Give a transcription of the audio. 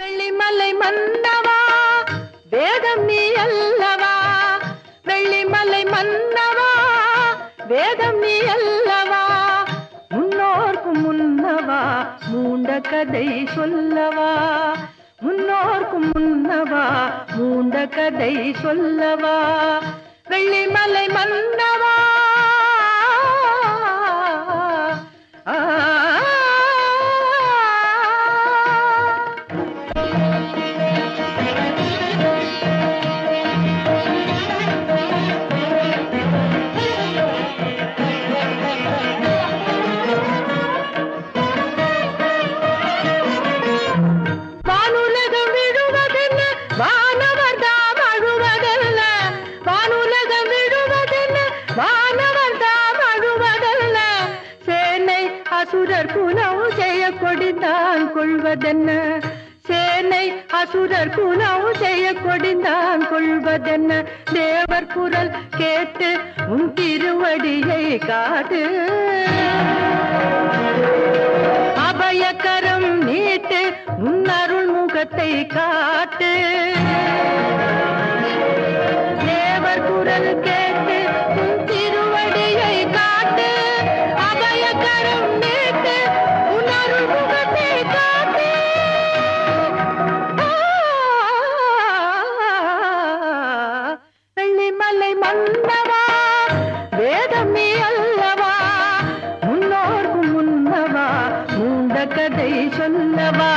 வெள்ளிமலை மன்னவா வேதம் நீ அல்லவா? வெள்ளிமலை மன்னவா வேதம் நீ அல்லவா? முன்னோர்க்கு முன்னவா மூண்ட கதை சொல்லவா? முன்னோர்க்கு முன்னவா மூண்ட கதை சொல்லவா? வெள்ளி அசுரர் புனவு செய்ய கொடிந்தான் கொள்வதென்ன? சேனை அசுரர் புனவு செய்ய கொடிந்தான் கொள்வதென்ன? தேவர் குரல் கேட்டு உன் திருவடியை காட்டு அபயக்கரம் நீட்டு உன் அருள் முகத்தை காட்டு மறக்கதை சொல்லவா